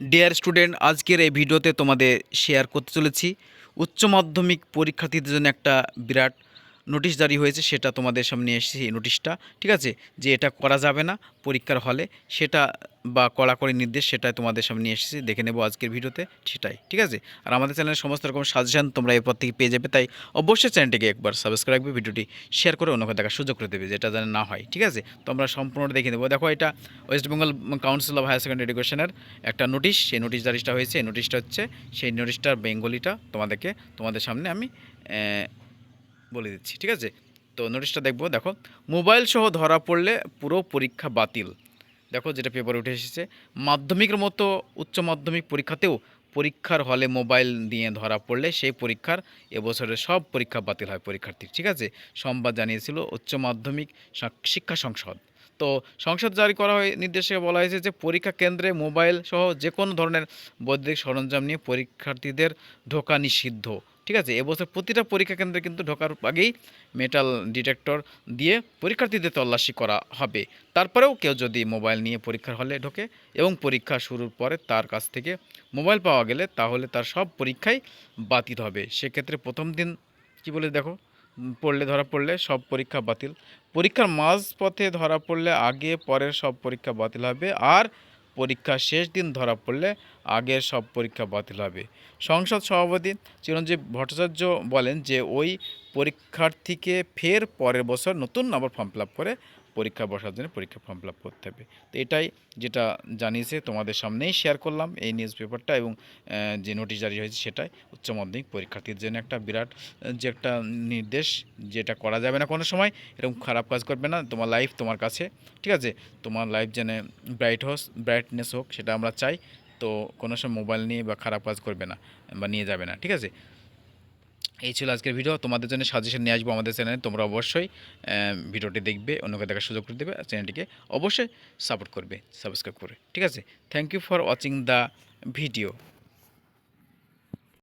Dear student আজকের এই ভিডিওতে তোমাদের শেয়ার করতে চলেছি। উচ্চ মাধ্যমিক পরীক্ষার্থীদের জন্য একটা বিরাট নোটিশ জারি হয়েছে, সেটা তোমাদের সামনে এসেছে এই নোটিশটা, ঠিক আছে? যে এটা করা যাবে না পরীক্ষার হলে, সেটা বা কড়াকড়ি নির্দেশ সেটাই তোমাদের সামনে এসেছি, দেখে নেব আজকের ভিডিওতে সেটাই, ঠিক আছে? আর আমাদের চ্যানেলের সমস্ত রকম সাজেশন তোমরা এরপর থেকে পেয়ে যাবে, তাই অবশ্যই চ্যানেলটিকে একবার সাবস্ক্রাইব রাখবে ভিডিওটি শেয়ার করে অন্যকে দেখার সুযোগ করে দেবে, যেটা যেন না হয়, ঠিক আছে? তো আমরা সম্পূর্ণ দেখে নেব। দেখো, এটা west Bengal council of higher secondary এডুকেশনের একটা নোটিশ, সেই নোটিশ জারিটা হয়েছে, এই নোটিশটা হচ্ছে, সেই নোটিশটার বেঙ্গলিটা তোমাদেরকে, তোমাদের সামনে আমি বলে দিচ্ছি, ঠিক আছে? তো নোটিশটা দেখব, দেখো। মোবাইল সহ ধরা পড়লে পুরো পরীক্ষা বাতিল। দেখো যেটা পেপারে উঠে এসেছে। মাধ্যমিকের মতো উচ্চ মাধ্যমিক পরীক্ষাতেও পরীক্ষার হলে মোবাইল নিয়ে ধরা পড়লে সেই পরীক্ষার এবছরের সব পরীক্ষা বাতিল হয় পরীক্ষার্থীর, ঠিক আছে? সংবাদ জানিয়েছিল উচ্চ মাধ্যমিক শিক্ষা সংসদ। তো সংসদ জারি করা হয়, নির্দেশে বলা হয়েছে যে পরীক্ষা কেন্দ্রে মোবাইল সহ যে কোনো ধরনের বৈদ্যুতিক সরঞ্জাম নিয়ে পরীক্ষার্থীদের ঢোকা নিষিদ্ধ। ঠিক আছে? এবছর প্রতিটা পরীক্ষা কেন্দ্রে কিন্তু ঢোকার আগেই মেটাল ডিটেক্টর দিয়ে পরীক্ষার্থীদের তল্লাশি করা হবে। তারপরেও কেউ যদি মোবাইল নিয়ে পরীক্ষার হলে ঢোকে এবং পরীক্ষা শুরুর পরে তার কাছ থেকে মোবাইল পাওয়া গেলে তাহলে তার সব পরীক্ষাই বাতিল হবে। সেক্ষেত্রে প্রথম দিন কি বলে দেখো? পড়লে ধরা পড়লে সব পরীক্ষা বাতিল। পরীক্ষার মাঝ পথে ধরা পড়লে আগে পরের সব পরীক্ষা বাতিল হবে। আর পরীক্ষা শেষ দিন ধরা পড়লে আগের সব পরীক্ষা বাতিল হবে। সংসদ সভাপতি চিরঞ্জীব ভট্টাচার্য বলেন যে ওই পরীক্ষার্থীকে ফের পরের বছর নতুন আবার ফর্ম ফিল আপ করে পরীক্ষা বসার জন্য পরীক্ষা ফর্ম ফিল আপ করতে হবে। তো এটাই যেটা জানিয়েছে তোমাদের সামনেই শেয়ার করলাম এই নিউজ পেপারটা এবং যে নোটিশ জারি হয়েছে সেটাই উচ্চ মাধ্যমিক পরীক্ষার্থীর জন্য একটা বিরাট, যে একটা নির্দেশ যেটা করা যাবে না কোনো সময়, এরকম খারাপ কাজ করবে না, তোমার লাইফ তোমার কাছে, ঠিক আছে? তোমার লাইফ যেন ব্রাইট হোক ব্রাইটনেস হোক, সেটা আমরা চাই। তো কোনো সময় মোবাইল নিয়ে বা খারাপ কাজ করবে না বা নিয়ে যাবে না, ঠিক আছে? এই ছিল আজকের ভিডিও। তোমাদের জন্য সাজেশন নিয়ে আসব আমাদের চ্যানেলে তোমরা অবশ্যই ভিডিওটি দেখবে, অন্যকে দেখার সুযোগ করে দেবে, আর চ্যানেলটিকে অবশ্যই সাপোর্ট করবে সাবস্ক্রাইব করে। ঠিক আছে? Thank you for watching the video